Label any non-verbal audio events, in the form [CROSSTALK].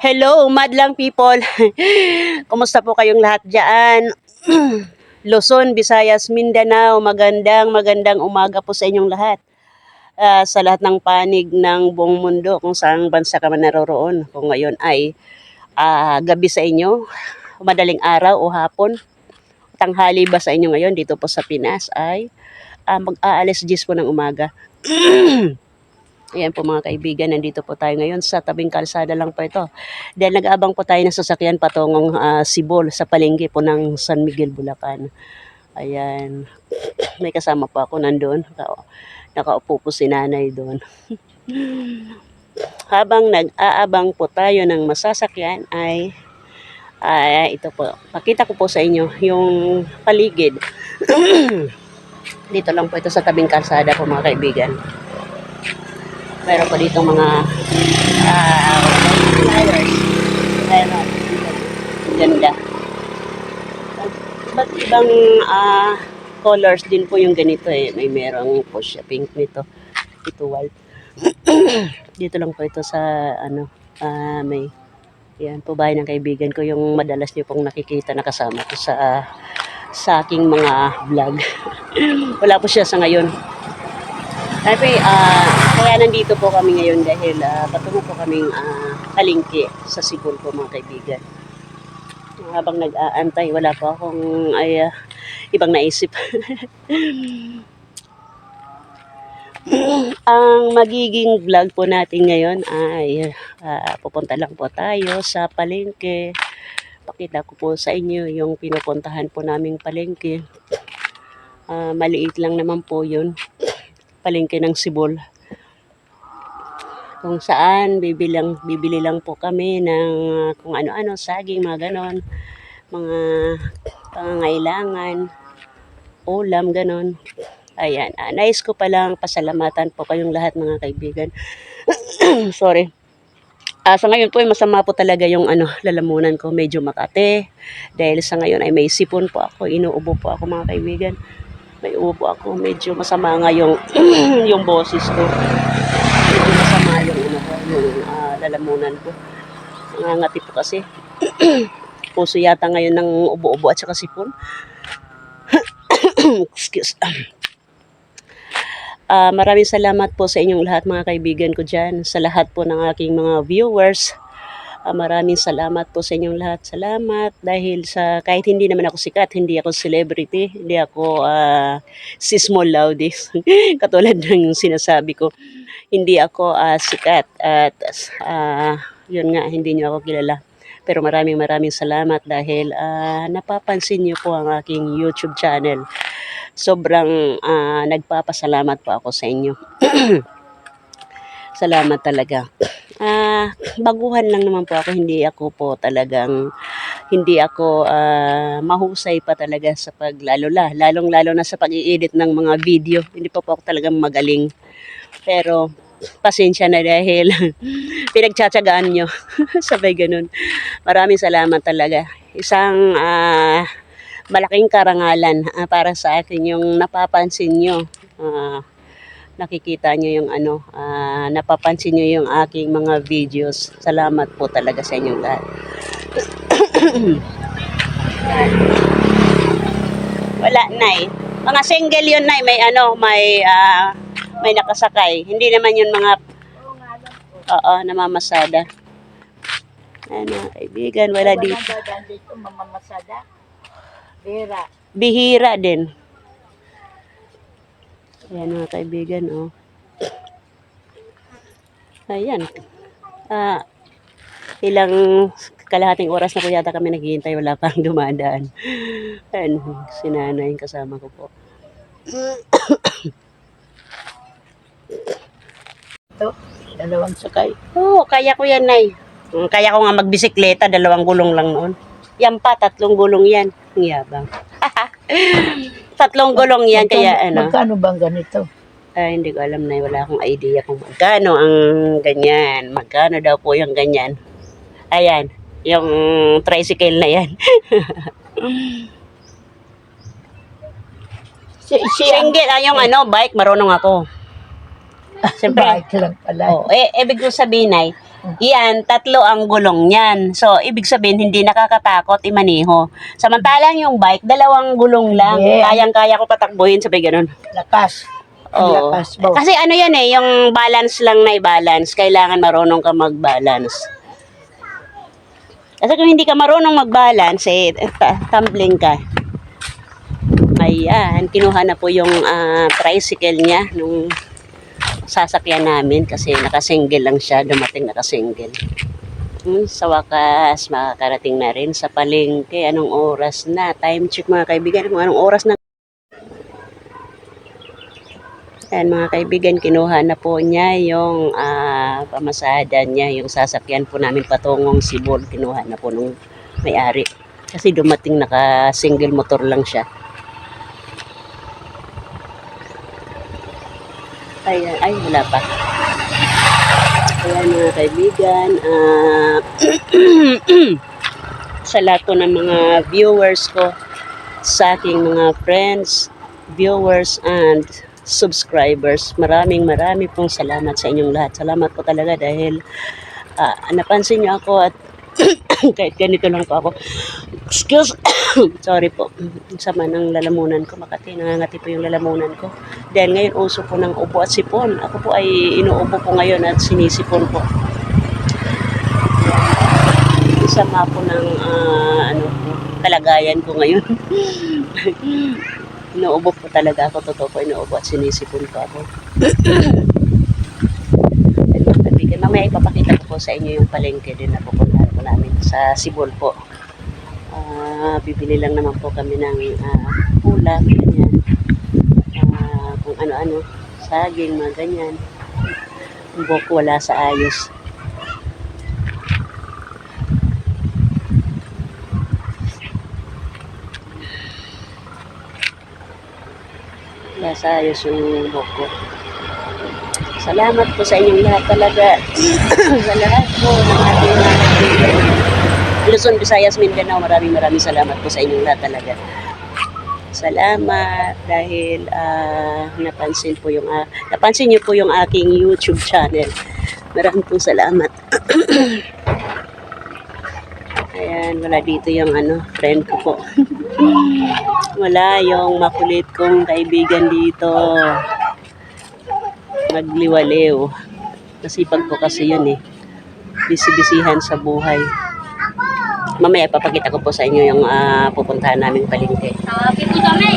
Hello, madlang people. [LAUGHS] Kumusta po kayong lahat dyan? [CLEARS THROAT] Luzon, Visayas, Mindanao, magandang magandang umaga po sa inyong lahat. Ah, sa lahat ng panig ng buong mundo kung saan bansa ka man naroroon. Kung ngayon ay ah, gabi sa inyo, madaling araw o hapon, tanghali ba sa inyo ngayon dito po sa Pinas ay ah, mag-aalis 10 po ng umaga. [CLEARS THROAT] Ayan po mga kaibigan, nandito po tayo ngayon sa tabing kalsada lang po ito. Dahil nag-aabang po tayo ng sasakyan patungong ah, Sibol sa palengke po ng San Miguel, Bulacan. Ayan. [CLEARS THROAT] May kasama po ako nandun. Naka- Nakaupo po si nanay doon. [LAUGHS] Habang nag-aabang po tayo ng masasakyan ay ay ito po. Pakita ko po sa inyo yung paligid. [CLEARS THROAT] dito lang po ito sa tabing kalsada po mga kaibigan. Meron pa dito mga ah, flowers. Ayan, ganda. Ba't ibang ah, colors din po yung ganito eh. May merong po pink nito. Ito white. [CLEARS THROAT] dito lang po ito sa ano, ah, may yan po bahay ng kaibigan ko yung madalas niyo pong nakikita na kasama ko sa sa aking mga vlog. [LAUGHS] Wala po siya sa ngayon. Tapi, ah kaya nandito po kami ngayon dahil ah, patungo po kaming ah, palengke sa Sibol po mga kaibigan. Habang nag-aantay, wala po akong ay, ah, ibang naisip. [LAUGHS] Ang magiging vlog po natin ngayon ay ah, pupunta lang po tayo sa palengke. Pakita ko po sa inyo yung pinupuntahan po naming palengke. Ah, maliit lang naman po yun. Palengke ng Sibol. Kung saan bibilang, bibili lang po kami ng ah, kung ano-ano, saging, mga ganon. Mga pangangailangan, ulam, ganon. Ayan. Ah, nais ko palang pasalamatan po kayong lahat mga kaibigan. [CLEARS THROAT] Sorry. Ah, sa ngayon po ay masama po talaga yung ano, lalamunan ko, medyo makate. Dahil sa ngayon ay may sipon po ako, inuubo po ako mga kaibigan. May ubo ako, medyo masama nga yung [CLEARS THROAT] yung boses ko. Medyo masama yung ano ko, yung ah, lalamunan ko. Nangangati po kasi. [CLEARS THROAT] Puso yata ngayon ng ubo-ubo at saka sipon. [CLEARS THROAT] Excuse. [CLEARS THROAT] Ah, maraming salamat po sa inyong lahat mga kaibigan ko dyan. Sa lahat po ng aking mga viewers. Ah, maraming salamat po sa inyong lahat. Salamat dahil sa kahit hindi naman ako sikat, hindi ako celebrity, hindi ako ah, si Small Loudis. [LAUGHS] Katulad ng sinasabi ko, hindi ako ah, sikat at ah, yun nga, hindi niyo ako kilala. Pero maraming maraming salamat dahil ah, napapansin niyo po ang aking YouTube channel sobrang ah, nagpapasalamat po ako sa inyo. [CLEARS THROAT] Salamat talaga. Ah, baguhan lang naman po ako, hindi ako po talagang hindi ako ah, mahusay pa talaga sa paglalo la, lalong-lalo na sa pag-i-edit ng mga video. Hindi pa po ako talagang magaling. Pero pasensya na dahil [LAUGHS] pinagtsatsagaan nyo. [LAUGHS] Sabay ganun. Maraming salamat talaga. Isang ah, malaking karangalan ah, para sa akin yung napapansin nyo. Ah, nakikita nyo yung ano, ah, napapansin nyo yung aking mga videos. Salamat po talaga sa inyong lahat. [CLEARS THROAT] Wala, Nay. Mga single yun, Nay. May ano, may, ah, may nakasakay. Hindi naman yun mga, oo, namamasada. Ano, kaibigan, wala dito. Walang dito, mamamasada. Vera. Bihira din. Ayan mga kaibigan, oh. Ayan. Ah, ilang kalahating oras na po yata kami naghihintay, wala pang dumadaan. Ayan, sinanay yung kasama ko po. Ito, dalawang sakay. Oo, kaya ko yan, Nay. Mm, Kaya ko nga magbisikleta, dalawang gulong lang noon. Yan pa, tatlong gulong yan. Ang yabang. [LAUGHS] tatlong gulong yan, kaya ano. Magkano bang ganito? Ay, hindi ko alam na wala akong idea kung magkano ang ganyan. Magkano daw po yung ganyan. Ayan, yung tricycle na yan. [LAUGHS] Si, si Single, ah, yung ano, bike, marunong ako. Siyempre, Bike lang pala. oh, eh, ibig ko sabihin ay, Yan, tatlo ang gulong niyan. So, ibig sabihin, hindi nakakatakot imaniho. Samantalang yung bike, dalawang gulong lang. Yeah. Kayang-kaya ko patakbuhin, sabi ganun. Lakas. Oo. Lakas. Kasi ano yan eh, yung balance lang na i-balance. Kailangan marunong ka mag-balance. Kasi kung hindi ka marunong mag-balance, eh, tumbling ka. Ayan, kinuha na po yung ah, tricycle niya nung sasakyan namin kasi nakasingle lang siya, dumating nakasingle. Hmm, sa wakas, makakarating na rin sa palengke. Anong oras na? Time check mga kaibigan kung anong oras na Ayan mga kaibigan, kinuha na po niya yung ah, pamasada niya, yung sasakyan po namin patungong Sibol, kinuha na po nung may-ari. Kasi dumating naka single motor lang siya. Ayan, ay wala pa. Ayan mga kaibigan, ah, [CLEARS THROAT] sa lahat ng mga viewers ko, sa aking mga friends, viewers, and subscribers. Maraming marami pong salamat sa inyong lahat. Salamat po talaga dahil ah, napansin niyo ako at [CLEARS THROAT] kahit ganito lang po ako. Excuse, [COUGHS] sorry po. Sama ng lalamunan ko. Makati, nangangati po yung lalamunan ko. Dahil ngayon uso po ng ubo at sipon. Ako po ay inuubo po ngayon at sinisipon po. Isama po ng ah, ano kalagayan ko ngayon. [LAUGHS] Inuubo po talaga ako. Totoo po, inuubo at sinisipon po ako. [COUGHS] Mamaya ipapakita ko po sa inyo yung palengke din na pupuntahan po namin sa Sibol po. Ah, bibili lang naman po kami ng ah, ulam, ganyan. Ah, kung ano-ano, saging, mga ganyan. Yung buhok wala sa ayos. Wala sa ayos yung. Salamat po sa inyong lahat talaga. [CLEARS THROAT] sa lahat po ng ating mga. Luzon, Visayas, Mindanao, maraming maraming salamat po sa inyong lahat talaga. Salamat dahil ah, napansin po yung ah, napansin niyo po yung aking YouTube channel. Maraming po salamat. [CLEARS THROAT] Ayan, wala dito yung ano, friend ko po. [LAUGHS] wala yung makulit kong kaibigan dito. Nagliwaliw. Nasipag ko kasi yun eh. Bisibisihan sa buhay. Mamaya ipapakita ko po sa inyo yung ah, pupuntahan naming palengke. Kami.